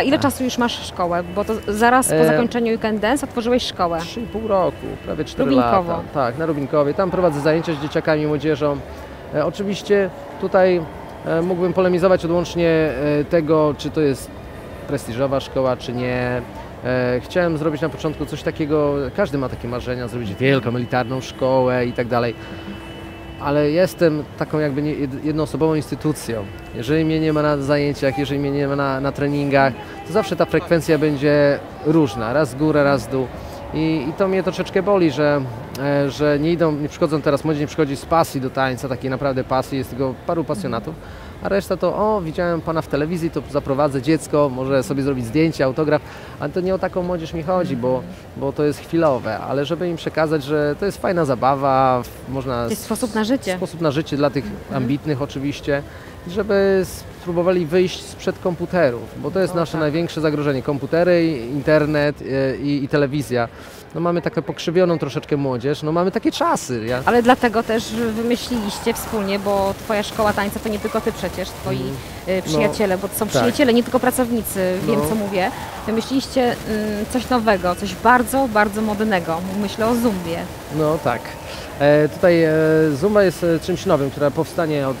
A ile czasu już masz szkołę? Bo to zaraz po E, zakończeniu Weekend Dance otworzyłeś szkołę. 3,5 roku, prawie 4 Rubinkowo. lata. Tak, na Rubinkowie. Tam prowadzę zajęcia z dzieciakami i młodzieżą. E, oczywiście tutaj e, mógłbym polemizować odłącznie tego, czy to jest prestiżowa szkoła, czy nie. Chciałem zrobić na początku coś takiego, każdy ma takie marzenia, zrobić wielką, elitarną szkołę i tak dalej. Ale jestem taką jakby jednoosobową instytucją. Jeżeli mnie nie ma na zajęciach, jeżeli mnie nie ma na, na treningach, to zawsze ta frekwencja będzie różna, raz w górę, raz w dół. I, I to mnie troszeczkę boli, że, e, że nie idą, nie przychodzą teraz, młodzież nie przychodzi z pasji do tańca, takiej naprawdę pasji, jest tylko paru pasjonatów, a reszta to, o, widziałem pana w telewizji, to zaprowadzę dziecko, może sobie zrobić zdjęcie, autograf, ale to nie o taką młodzież mi chodzi, bo, bo to jest chwilowe, ale żeby im przekazać, że to jest fajna zabawa, można To jest sposób na życie. sposób na życie dla tych ambitnych oczywiście, i żeby spróbowali wyjść sprzed komputerów, bo to jest O, nasze tak. największe zagrożenie. Komputery, internet e, i, i telewizja. No mamy taką pokrzywioną troszeczkę młodzież, no mamy takie czasy. Ja, Ale dlatego też wymyśliliście wspólnie, bo twoja szkoła tańca to nie tylko ty przecież, twoi y, przyjaciele, bo to są Mm. tak. przyjaciele, nie tylko pracownicy, wiem No. co mówię. Wymyśliliście mm, coś nowego, coś bardzo, bardzo modnego. Myślę o Zumbie. No tak. E, tutaj e, Zumba jest e, czymś nowym, która powstanie od,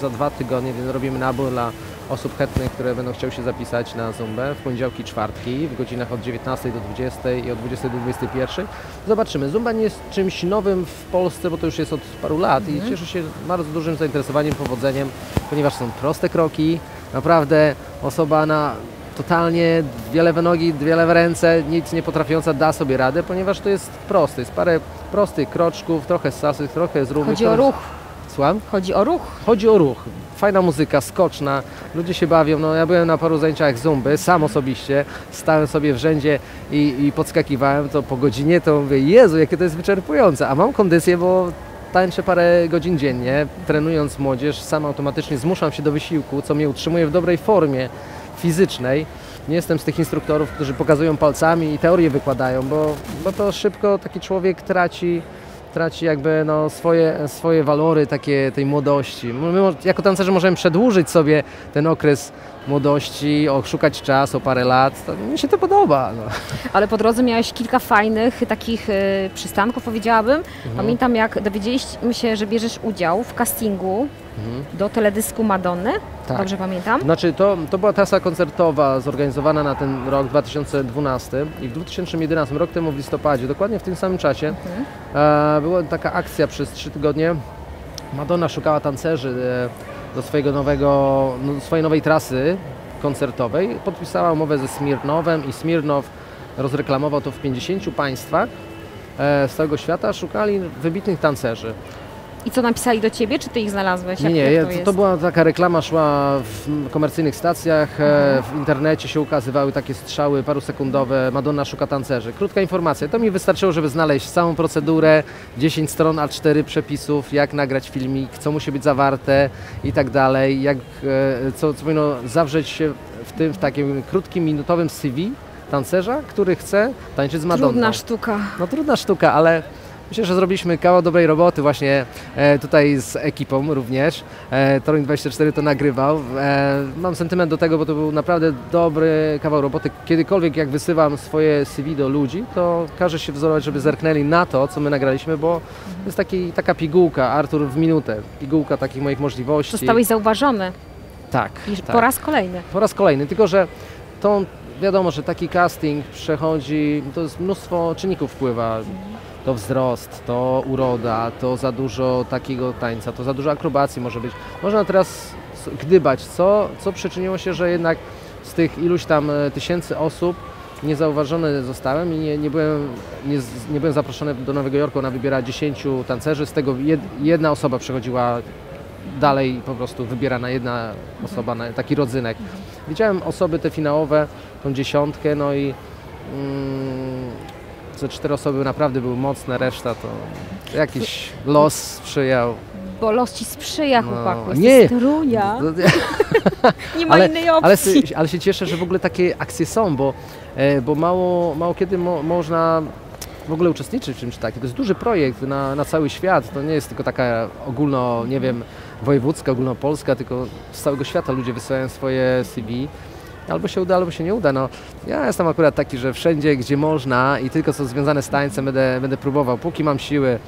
za dwa tygodnie, więc robimy nabór dla osób chętnych, które będą chciały się zapisać na Zumbę w poniedziałki, czwartki w godzinach od 19 do 20 i od 20 do 21. Zobaczymy. Zumba nie jest czymś nowym w Polsce, bo to już jest od paru lat i cieszy się bardzo dużym zainteresowaniem, powodzeniem, ponieważ są proste kroki, naprawdę osoba na totalnie dwie lewe nogi, dwie lewe ręce, nic nie potrafiąca da sobie radę, ponieważ to jest proste. Jest parę prostych kroczków, trochę z salsy, trochę z. Chodzi o ruch. Słucham? Chodzi o ruch. Chodzi o ruch. Fajna muzyka, skoczna, ludzie się bawią. No, ja byłem na paru zajęciach zumby, sam osobiście, stałem sobie w rzędzie i, i podskakiwałem, to po godzinie to mówię, Jezu, jakie to jest wyczerpujące, a mam kondycję, bo tańczę parę godzin dziennie, trenując młodzież, sam automatycznie zmuszam się do wysiłku, co mnie utrzymuje w dobrej formie fizycznej. Nie jestem z tych instruktorów, którzy pokazują palcami i teorię wykładają, bo, bo to szybko taki człowiek traci, traci jakby no swoje, swoje walory takie tej młodości. My jako tancerze możemy przedłużyć sobie ten okres młodości, oszukać czas o parę lat. To, mi się to podoba. No. Ale po drodze miałeś kilka fajnych takich y, przystanków, powiedziałabym. Mhm. Pamiętam, jak dowiedzieliśmy się, że bierzesz udział w castingu do teledysku Madonny. Mhm. Tak. Dobrze pamiętam? Znaczy, to, to była trasa koncertowa zorganizowana na ten rok 2012 i w 2011, rok temu w listopadzie, dokładnie w tym samym czasie, e, była taka akcja przez trzy tygodnie. Madonna szukała tancerzy e, do swojego nowego, no, swojej nowej trasy koncertowej. Podpisała umowę ze Smirnowem i Smirnow rozreklamował to w 50 państwach e, z całego świata. Szukali wybitnych tancerzy. I co napisali do ciebie, czy ty ich znalazłeś? Nie, Jak, nie, to to, była taka reklama, szła w komercyjnych stacjach, e, w internecie się ukazywały takie strzały parusekundowe, Madonna szuka tancerzy. Krótka informacja, to mi wystarczyło, żeby znaleźć całą procedurę, 10 stron A4 przepisów, jak nagrać filmik, co musi być zawarte i tak dalej, jak, e, co, co powinno zawrzeć się w tym, w takim krótkim, minutowym CV tancerza, który chce tańczyć z Madonną. Trudna sztuka. No trudna sztuka, ale myślę, że zrobiliśmy kawał dobrej roboty właśnie e, tutaj z ekipą również. E, Toruń 24 to nagrywał. E, mam sentyment do tego, bo to był naprawdę dobry kawał roboty. Kiedykolwiek jak wysyłam swoje CV do ludzi, to każę się wzorować, żeby zerknęli na to, co my nagraliśmy, bo to jest taki, taka pigułka, Artur w minutę, pigułka takich moich możliwości. Zostałeś zauważony Tak, tak. po raz kolejny. Po raz kolejny, tylko że to wiadomo, że taki casting przechodzi, to jest mnóstwo czynników wpływa. To wzrost, to uroda, to za dużo takiego tańca, to za dużo akrobacji może być. Można teraz gdybać, co, co przyczyniło się, że jednak z tych iluś tam e, tysięcy osób niezauważony zostałem i nie, nie, byłem, nie, nie byłem zaproszony do Nowego Jorku. Ona wybiera 10 tancerzy, z tego jed, jedna osoba przechodziła dalej po prostu wybierana jedna osoba na taki rodzynek. Widziałem osoby te finałowe, tą dziesiątkę, no i mm, ze cztery osoby naprawdę były mocne, reszta to jakiś los sprzyjał. Bo los ci sprzyja, No, chłopaku. nie. Torunia. Nie ma Ale- innej Ale, opcji. sy- ale się cieszę, że w ogóle takie akcje są, bo, e, bo mało, mało kiedy mo, można w ogóle uczestniczyć w czymś takim. To jest duży projekt na, na cały świat. To nie jest tylko taka ogólno, nie wiem, wojewódzka, ogólnopolska, tylko z całego świata ludzie wysyłają swoje CV. Albo się uda, albo się nie uda. No, ja jestem akurat taki, że wszędzie, gdzie można i tylko co związane z tańcem będę, będę próbował, póki mam siły.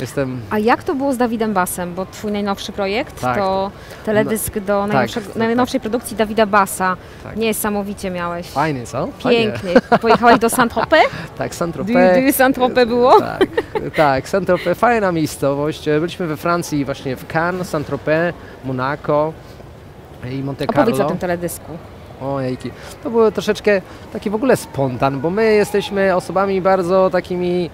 Jestem A jak to było z Dawidem Basem? Bo twój najnowszy projekt Tak. to teledysk do najnowszego, tak, najnowszej produkcji Dawida Basa. Tak. Niesamowicie miałeś. fajny, co? Fajnie. Piękny. Pojechałeś do Saint-Tropez? Tak, Saint-Tropez. Saint-Tropez było? Tak, tak Saint-Tropez, fajna miejscowość. Byliśmy we Francji właśnie w Cannes, Saint-Tropez, Monaco i Monte Carlo. Opowiedz o tym teledysku. Ojejki. To było troszeczkę taki w ogóle spontan, bo my jesteśmy osobami bardzo takimi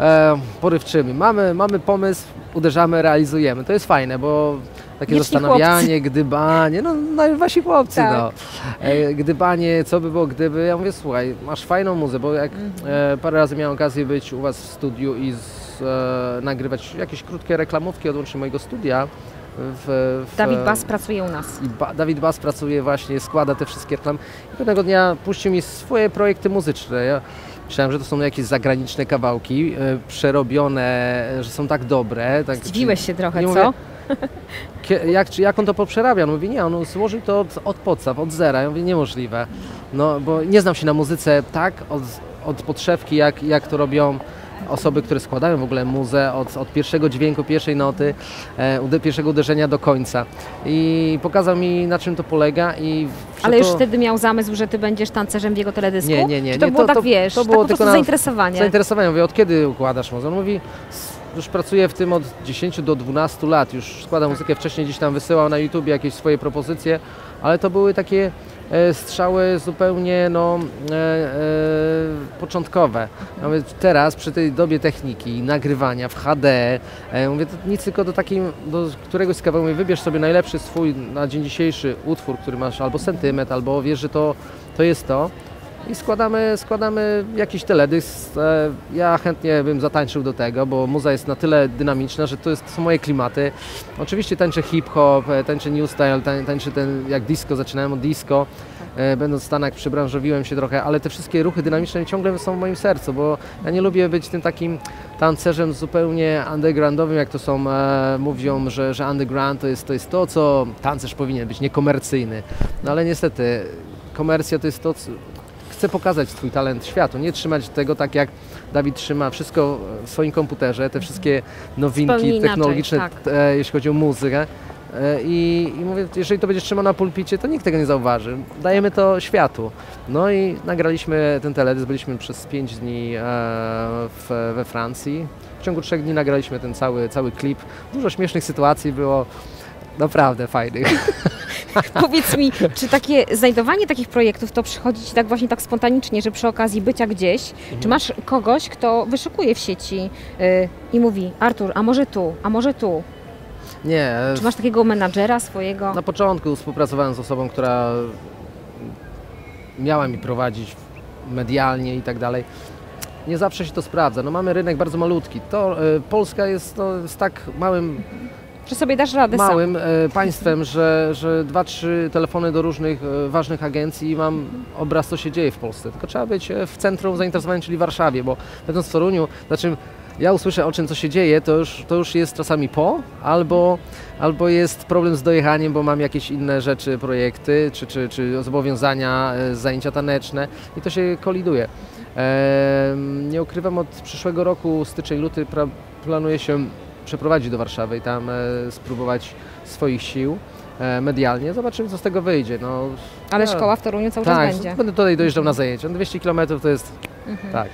e, porywczymi. Mamy, mamy pomysł, uderzamy, realizujemy. To jest fajne, bo takie Wieczni zastanawianie, gdybanie, no, no wasi chłopcy, Tak. no. E, gdybanie, co by było gdyby. Ja mówię, słuchaj, masz fajną muzę, bo jak Mhm. e, parę razy miałem okazję być u was w studiu i z, e, nagrywać jakieś krótkie reklamówki odłącznie mojego studia. W, w, Dawid Bas pracuje u nas. i ba Dawid Bas pracuje właśnie, składa te wszystkie reklamy. I pewnego dnia puścił mi swoje projekty muzyczne. Ja myślałem, że to są jakieś zagraniczne kawałki, e, przerobione, że są tak dobre. Tak, Zdziwiłeś się trochę, co? mówię- jak, czy jak on to poprzerabia? On mówi, nie, on złożył to od, od podstaw, od zera. Ja mówię, niemożliwe. No, bo nie znam się na muzyce tak od, od podszewki, jak, jak to robią osoby, które składają w ogóle muzę od, od pierwszego dźwięku, pierwszej noty, e, pierwszego uderzenia do końca. I pokazał mi, na czym to polega i... Ale już to... wtedy miał zamysł, że ty będziesz tancerzem w jego teledysku? Nie, nie, nie, Czy to nie, było to- tak, to- wiesz, to tak było po prostu tylko na- zainteresowanie? Zainteresowanie, mówię, od kiedy układasz muzę? On mówi, "S- już pracuję w tym od 10 do 12 lat, już składam muzykę, wcześniej gdzieś tam wysyłał na YouTube jakieś swoje propozycje, ale to były takie e, strzały zupełnie no, e, e, początkowe. Ja mówię, teraz przy tej dobie techniki, nagrywania w HD, e, mówię, to nic tylko do takim, do któregoś z kawałków, wybierz sobie najlepszy swój na dzień dzisiejszy utwór, który masz, albo sentyment, albo wiesz, że to, to jest to. I składamy, składamy jakiś teledysk. E, Ja chętnie bym zatańczył do tego, bo muza jest na tyle dynamiczna, że to, jest, to są moje klimaty. Oczywiście tańczę hip-hop, e, tańczę new style, tań- tańczę ten jak disco, zaczynałem od disco. E, Będąc w Stanach przebranżowiłem się trochę, ale te wszystkie ruchy dynamiczne ciągle są w moim sercu, bo ja nie lubię być tym takim tancerzem zupełnie undergroundowym, jak to są, e, mówią, że, że underground to jest, to jest to, co tancerz powinien być, niekomercyjny. No ale niestety komercja to jest to, co, chcę pokazać Twój talent światu, nie trzymać tego tak jak Dawid trzyma wszystko w swoim komputerze, te wszystkie nowinki inaczej, technologiczne, tak. e, jeśli chodzi o muzykę. E, I, I mówię, jeżeli to będziesz trzymał na pulpicie, to nikt tego nie zauważy. Dajemy to światu. No i nagraliśmy ten teledysk, byliśmy przez 5 dni e, w, we Francji. W ciągu trzech dni nagraliśmy ten cały, cały klip. Dużo śmiesznych sytuacji było, naprawdę fajnych. Powiedz mi, czy takie znajdowanie takich projektów to przychodzi ci tak właśnie tak spontanicznie, że przy okazji bycia gdzieś, Mhm. czy masz kogoś, kto wyszukuje w sieci y, i mówi, Artur, a może tu, a może tu? Nie, Czy masz takiego menadżera swojego? Na początku współpracowałem z osobą, która miała mi prowadzić medialnie i tak dalej. Nie zawsze się to sprawdza. No mamy rynek bardzo malutki. To, e, Polska jest, no, jest tak małym, Czy sobie dasz radę sam? małym e, państwem, że, że dwa, trzy telefony do różnych e, ważnych agencji i mam obraz, co się dzieje w Polsce. Tylko trzeba być e, w centrum zainteresowania, czyli Warszawie, bo będąc w Toruniu, znaczy ja usłyszę o czym, co się dzieje, to już, to już jest czasami po, albo, albo jest problem z dojechaniem, bo mam jakieś inne rzeczy, projekty, czy, czy, czy zobowiązania, zajęcia taneczne i to się koliduje. Nie ukrywam, od przyszłego roku, styczeń, luty, pra, planuję się przeprowadzić do Warszawy i tam e, spróbować swoich sił e, medialnie. Zobaczymy, co z tego wyjdzie. No, Ale szkoła w Toruniu cały tak, czas będzie. będę tutaj dojeżdżał na zajęcia. No 200 km to jest, Mhm. tak.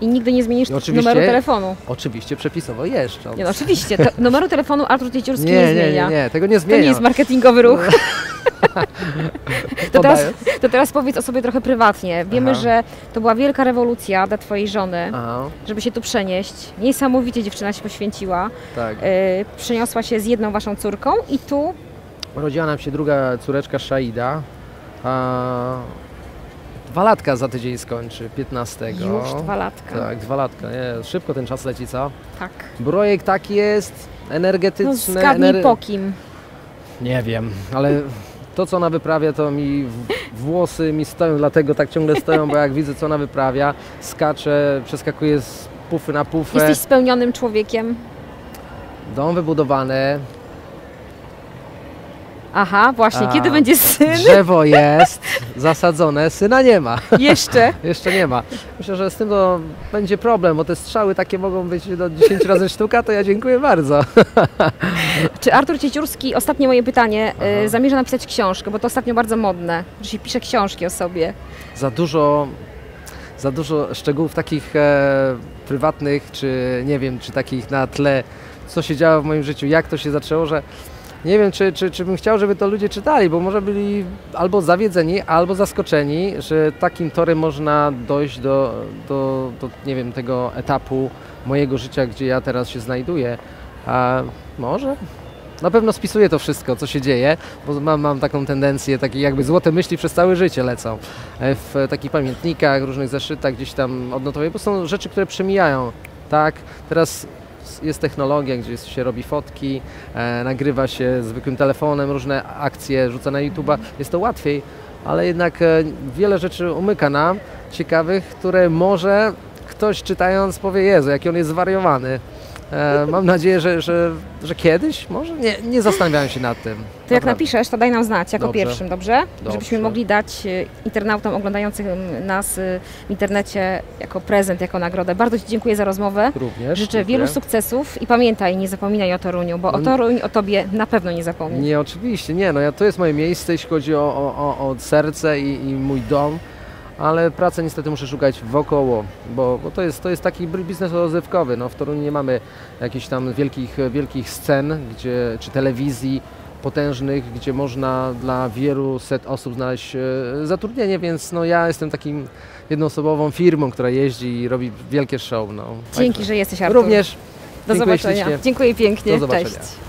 I nigdy nie zmienisz numeru telefonu. Oczywiście przepisowo jeżdżą. Nie no, oczywiście. To, numeru telefonu Artur Cieciurski nie, nie, nie, zmienia. nie, nie, tego nie To zmienia. nie jest marketingowy ruch. To teraz, to teraz powiedz o sobie trochę prywatnie. Wiemy, Aha. że to była wielka rewolucja dla Twojej żony, Aha, żeby się tu przenieść. Niesamowicie dziewczyna się poświęciła. tak. Yy, przeniosła się z jedną Waszą córką i tu Urodziła nam się druga córeczka Shaida. A, dwa latka za tydzień skończy, 15. już dwa latka. Tak, dwa latka. Nie, szybko ten czas leci, co? Tak. Projekt taki jest, No energetyczny. zgadnij ener- po kim. Nie wiem, ale to co ona wyprawia, to mi włosy mi stoją, dlatego tak ciągle stoją, bo jak widzę co ona wyprawia, skacze, przeskakuje z pufy na pufę. Jesteś spełnionym człowiekiem. Dom wybudowany. Aha, właśnie, A, kiedy będzie syn? Drzewo jest zasadzone, syna nie ma. Jeszcze. Jeszcze nie ma. Myślę, że z tym to będzie problem, bo te strzały takie mogą być do 10 razy sztuka, to ja dziękuję bardzo. Czy Artur Cieciurski, ostatnie moje pytanie, Aha. y, zamierza napisać książkę, bo to ostatnio bardzo modne, że się pisze książki o sobie. Za dużo, za dużo szczegółów takich e, prywatnych, czy nie wiem, czy takich na tle, co się działo w moim życiu, jak to się zaczęło, że nie wiem, czy, czy, czy bym chciał, żeby to ludzie czytali, bo może byli albo zawiedzeni, albo zaskoczeni, że takim torem można dojść do, do, do nie wiem, tego etapu mojego życia, gdzie ja teraz się znajduję. A może? Na pewno spisuję to wszystko, co się dzieje, bo mam, mam taką tendencję, takie jakby złote myśli przez całe życie lecą. E, W takich pamiętnikach, różnych zeszytach gdzieś tam odnotowuję, bo są rzeczy, które przemijają. Tak, teraz jest technologia, gdzie się robi fotki, e, nagrywa się zwykłym telefonem, różne akcje rzuca na YouTube'a, jest to łatwiej, ale jednak e, wiele rzeczy umyka nam, ciekawych, które może ktoś czytając powie, Jezu, jaki on jest zwariowany. E, mam nadzieję, że, że, że kiedyś, może nie, nie zastanawiałem się nad tym. To jak napiszesz, to daj nam znać jako Dobrze. pierwszym, dobrze? Dobrze. Żebyśmy mogli dać y, internautom oglądającym nas y, w internecie jako prezent, jako nagrodę. Bardzo Ci dziękuję za rozmowę. Również. Życzę dziękuję. wielu sukcesów i pamiętaj, nie zapominaj o Toruniu, bo o Toruń, o Tobie na pewno nie zapomnę. Nie, oczywiście, nie, no ja, to jest moje miejsce, jeśli chodzi o, o, o, o serce i, i mój dom, ale pracy niestety muszę szukać wokoło, bo, bo to, jest, to jest taki biznes rozrywkowy, no w Toruniu nie mamy jakichś tam wielkich, wielkich scen, gdzie, czy telewizji potężnych, gdzie można dla wielu set osób znaleźć e, zatrudnienie, więc no ja jestem takim jednoosobową firmą, która jeździ i robi wielkie show, no. Dzięki, Także że jesteś Artur. Również Do dziękuję zobaczenia. ślicznie. Dziękuję pięknie. Do zobaczenia. Cześć.